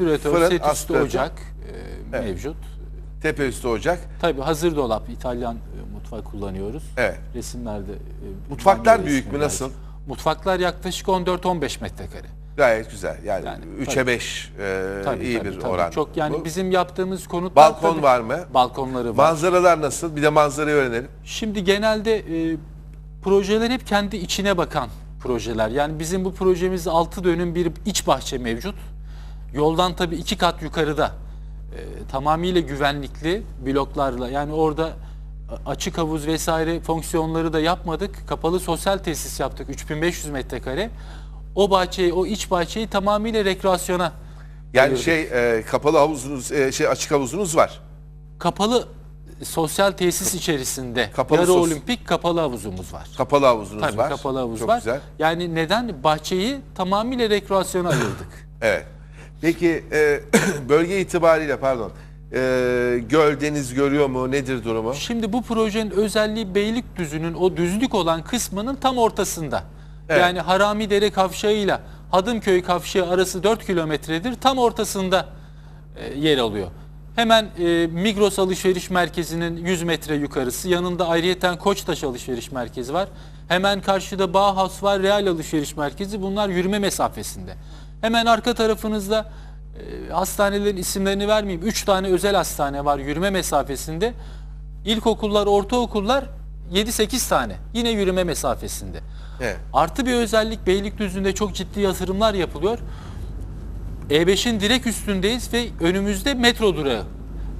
Aspiratör, Fırın, set üstü aspiratör. ocak e, Evet. mevcut. Tepe üstü ocak. Tabii hazır dolap İtalyan e, mutfak kullanıyoruz. Evet. Resimlerde. e, Mutfaklar banyo büyük mü, nasıl? Mutfaklar yaklaşık 14-15 metrekare. Gayet güzel. Yani, Yani, 3'e tabii. 5 e, Tabii, iyi tabii, bir tabii. oran. Çok yani bu. bizim yaptığımız konutlar Balkon tabii- var mı? Balkonları var. Manzaralar nasıl? Bir de manzarayı öğrenelim. Şimdi genelde e, projeler hep kendi içine bakan projeler. Yani bizim bu projemizde 6 dönüm bir iç bahçe mevcut. Yoldan tabii iki kat yukarıda e, tamamıyla güvenlikli bloklarla yani orada a- açık havuz vesaire fonksiyonları da yapmadık. Kapalı sosyal tesis yaptık 3500 metrekare. O bahçeyi, o iç bahçeyi tamamıyla rekreasyona Yani ayırdık. şey e, kapalı havuzunuz, e, şey açık havuzunuz var. kapalı sosyal tesis içerisinde Kapalı yarı sos- olimpik kapalı havuzumuz var. Kapalı havuzunuz Tabii var. kapalı havuz Çok var. güzel. Yani neden bahçeyi tamamıyla rekreasyona ayırdık? Evet. Peki e, bölge itibariyle pardon. E, göl, deniz görüyor mu? Nedir durumu? Şimdi bu projenin özelliği Beylikdüzü'nün o düzlük olan kısmının tam ortasında. Evet. Yani Haramidere kavşağıyla Hadımköy kavşağı arası 4 kilometredir. Tam ortasında e, yer alıyor. Hemen e, Migros alışveriş merkezinin 100 metre yukarısı. Yanında ayrıyeten Koçtaş alışveriş merkezi var. Hemen karşıda Bauhaus var, Real alışveriş merkezi. Bunlar yürüme mesafesinde. Hemen arka tarafınızda e, hastanelerin isimlerini vermeyeyim. 3 tane özel hastane var yürüme mesafesinde. İlkokullar, ortaokullar 7-8 tane. Yine yürüme mesafesinde. Evet. Artı bir özellik Beylikdüzü'nde çok ciddi yatırımlar yapılıyor. E5'in direkt üstündeyiz ve önümüzde metro durağı.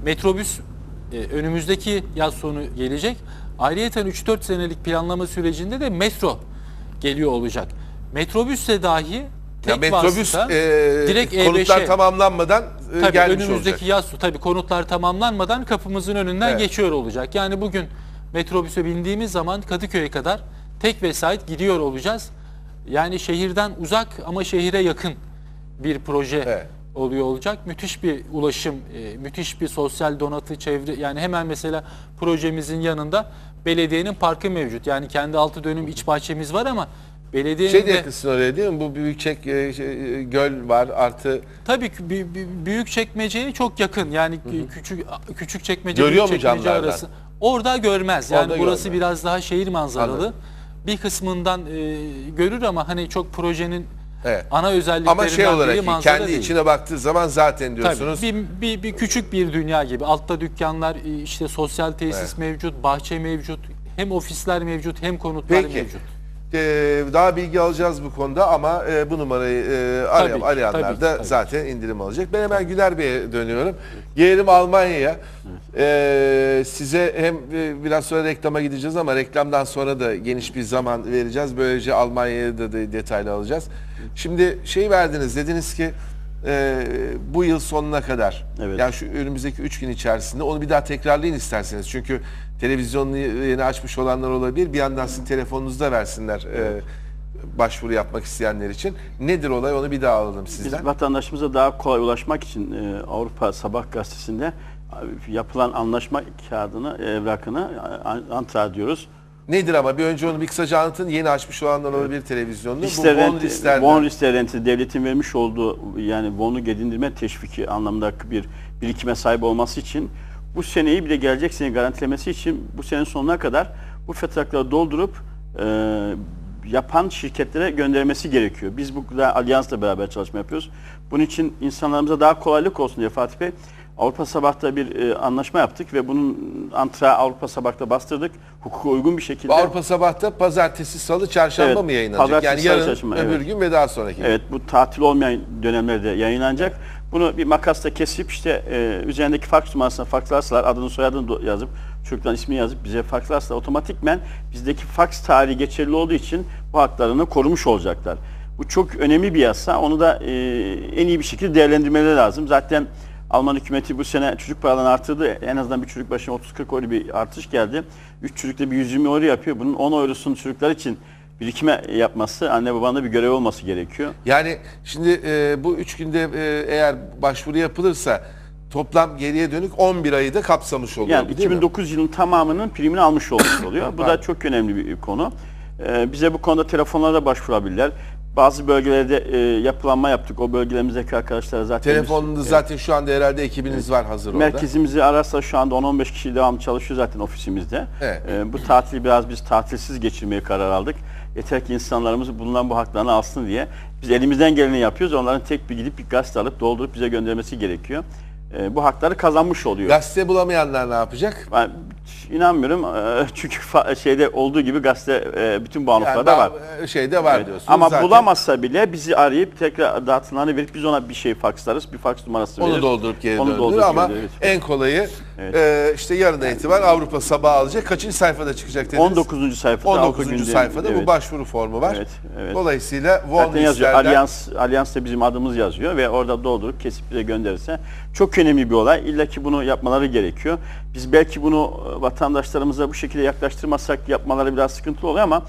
Metrobüs e, önümüzdeki yaz sonu gelecek. Ayrıyeten 3-4 senelik planlama sürecinde de metro geliyor olacak. Metrobüsse dahi Ya tek metrobüs vasıta e, direkt konutlar E5'e tamamlanmadan e, Tabii gelmiş önümüzdeki olacak. yaz tabii konutlar tamamlanmadan kapımızın önünden Evet. geçiyor olacak. Yani bugün metrobüse bindiğimiz zaman Kadıköy'e kadar tek vesait gidiyor olacağız. Yani şehirden uzak ama şehire yakın bir proje Evet. oluyor olacak. Müthiş bir ulaşım, e, müthiş bir sosyal donatı, çevre yani hemen mesela projemizin yanında belediyenin parkı mevcut. Yani kendi altı dönüm iç bahçemiz var ama belediyenin Şey de de oraya değil mi? Bu Büyükçek e, şey, e, göl var artı Tabii ki bir, bir- büyük çekmeceye çok yakın. Yani küçük küçük çekmece Görüyor mu çekmece camlardan? arası. Orada görmez. Yani Orada burası görmez. biraz daha şehir manzaralı. Anladım. Bir kısmından e, görür ama hani çok projenin Evet. ana özelliklerinden ama şey olarak biri iyi, manzara kendi değil. içine baktığı zaman zaten Tabii, diyorsunuz. bir, bir, bir küçük bir dünya gibi. Altta dükkanlar, işte sosyal tesis Evet. mevcut, bahçe mevcut. Hem ofisler mevcut hem konutlar Peki. mevcut. Ee, daha bilgi alacağız bu konuda ama e, bu numarayı e, arayan, Tabii arayanlar tabii da tabii zaten indirim alacak. Ben hemen Güner Bey'e dönüyorum. Gelelim Almanya'ya. Ee, size hem e, biraz sonra reklama gideceğiz ama reklamdan sonra da geniş bir zaman vereceğiz. Böylece Almanya'ya da, da detaylı alacağız. Şimdi şey verdiniz dediniz ki e, bu yıl sonuna kadar Evet. yani şu önümüzdeki 3 gün içerisinde onu bir daha tekrarlayın isterseniz. Çünkü televizyonunu yeni açmış olanlar olabilir. Bir yandan sizin telefonunuzda versinler e, başvuru yapmak isteyenler için. Nedir olay onu bir daha alalım Biz sizden. vatandaşımıza daha kolay ulaşmak için e, Avrupa Sabah Gazetesi'nde e, yapılan anlaşma kağıdını, evrakını e, antra diyoruz. Nedir ama bir önce onu bir kısaca anlatın. Yeni açmış olanlar olabilir televizyonunu. Bu listerler. von lister renti devletin vermiş olduğu yani vonu edindirme teşviki anlamında bir birikime sahip olması için bu seneyi bir de gelecek sene garantilemesi için bu senenin sonuna kadar bu fetrakları doldurup e, yapan şirketlere göndermesi gerekiyor. Biz bu da Alyans'la beraber çalışma yapıyoruz. Bunun için insanlarımıza daha kolaylık olsun diye Fatih Bey Avrupa Sabah'ta bir e, anlaşma yaptık ve bunun antra Avrupa Sabah'ta bastırdık. Hukuka uygun bir şekilde. Bu Avrupa Sabah'ta pazartesi, salı, çarşamba Evet, mı yayınlanacak? pazartesi, yani yarın, çarşamba, öbür evet. gün ve daha sonraki. gün. Evet bu tatil olmayan dönemlerde yayınlanacak. Bunu bir makasla kesip işte e, üzerindeki faks numarasına fakslarsalar adını soyadını yazıp çocukların ismini yazıp bize fakslarsa otomatikmen bizdeki faks tarihi geçerli olduğu için bu haklarını korumuş olacaklar. Bu çok önemli bir yasa. Onu da e, en iyi bir şekilde değerlendirmeleri lazım. Zaten Alman hükümeti bu sene çocuk paralarını artırdı. En azından bir çocuk başına 30-40 euro bir artış geldi. 3 çocukta bir 120 euro yapıyor. Bunun 10 eurosunu çocuklar için birikime yapması, anne babanın da bir görev olması gerekiyor. Yani şimdi e, bu üç günde e, eğer başvuru yapılırsa toplam geriye dönük 11 ayı da kapsamış oluyor. Yani bu değil mi? 2009 yılın tamamının primini almış olmuş oluyor. Bu da çok önemli bir konu. Ee, bize bu konuda telefonlara da başvurabilirler. Bazı bölgelerde e, yapılanma yaptık. O bölgelerimizdeki arkadaşlara zaten biz- Telefonunda Evet. zaten şu anda herhalde ekibiniz var hazır orada. Merkezimizi ararsa şu anda 10-15 kişi devam çalışıyor zaten ofisimizde. Evet. Ee, bu tatili biraz biz tatilsiz geçirmeye karar aldık. Yeter ki insanlarımız bulunan bu haklarını alsın diye. Biz elimizden geleni yapıyoruz. Onların tek bir gidip bir gazete alıp doldurup bize göndermesi gerekiyor. Ee, bu hakları kazanmış oluyor. Gazete bulamayanlar ne yapacak? İnanmıyorum Ee, çünkü şeyde olduğu gibi gazete e, bütün bu Yani var. e, şeyde var Evet. diyorsunuz. Ama Zaten bulamazsa bile bizi arayıp tekrar dağıtılanı verip biz ona bir şey fakslarız. Bir faks numarası Onu veririz. doldurup geri Onu ama döneriz. en kolayı Evet. e, işte yarından itibaren Avrupa sabah alacak. Kaçıncı sayfada çıkacak dediniz? 19. sayfada Avrupa 19. gündemi- sayfada bu evet. başvuru formu var. Evet, evet. Dolayısıyla Von yazıyor. Alyans da bizim adımız yazıyor ve orada doldurup kesip bize gönderirse çok önemli bir olay. İlla ki bunu yapmaları gerekiyor. Biz belki bunu vatandaşlarımıza bu şekilde yaklaştırmazsak yapmaları biraz sıkıntılı oluyor ama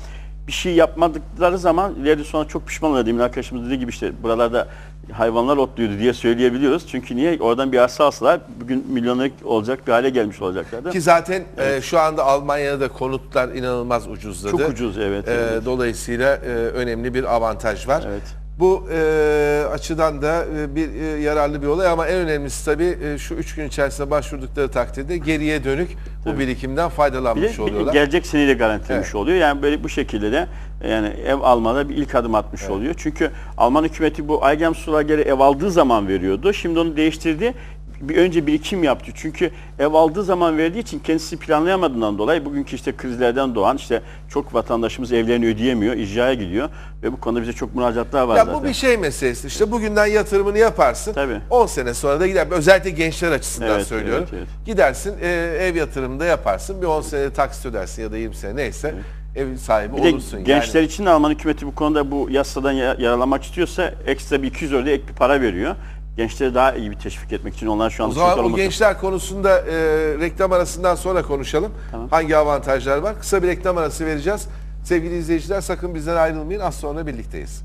bir şey yapmadıkları zaman ileride sonra çok pişman oluyor. Demin arkadaşımız dediği gibi işte buralarda hayvanlar otluyordu diye söyleyebiliyoruz. Çünkü niye? Oradan bir arsa alsalar bugün milyoner olacak bir hale gelmiş olacaklardı. ki zaten e, şu anda Almanya'da konutlar inanılmaz ucuzladı. Çok ucuz evet. E, evet. Dolayısıyla e, önemli bir avantaj var. Evet. Bu e, açıdan da e, bir e, yararlı bir olay ama en önemlisi tabii e, şu üç gün içerisinde başvurdukları takdirde geriye dönük bu Tabii. birikimden Bir de faydalanmış oluyorlar. gelecek seneyi de garantilemiş Evet. oluyor. Yani böyle bu şekilde de yani ev almada bir ilk adım atmış oluyor. Çünkü Alman hükümeti bu Aygem Sulager'e ev aldığı zaman veriyordu. Şimdi onu değiştirdi. Bir önce birikim yaptı. Çünkü ev aldığı zaman verdiği için kendisi planlayamadığından dolayı bugünkü işte krizlerden doğan işte çok vatandaşımız evlerini ödeyemiyor, icraya gidiyor ve bu konuda bize çok müracaatlar var Ya zaten. bu bir şey meselesi. İşte bugünden yatırımını yaparsın. Tabii. 10 sene sonra da gider. Özellikle gençler açısından Evet, söylüyorum. evet, evet. Gidersin e, ev yatırımını da yaparsın. Bir 10 sene taksit ödersin ya da 20 sene neyse. Ev sahibi Bir de olursun. gençler yani. için de Alman hükümeti bu konuda bu yasadan ya- yararlanmak istiyorsa ekstra bir 200 euro ek bir para veriyor. Gençleri daha iyi bir teşvik etmek için onlar şu O anda zaman o olması- gençler konusunda e, reklam arasından sonra konuşalım. Tamam. Hangi avantajlar var? Kısa bir reklam arası vereceğiz. Sevgili izleyiciler sakın bizden ayrılmayın. Az sonra birlikteyiz.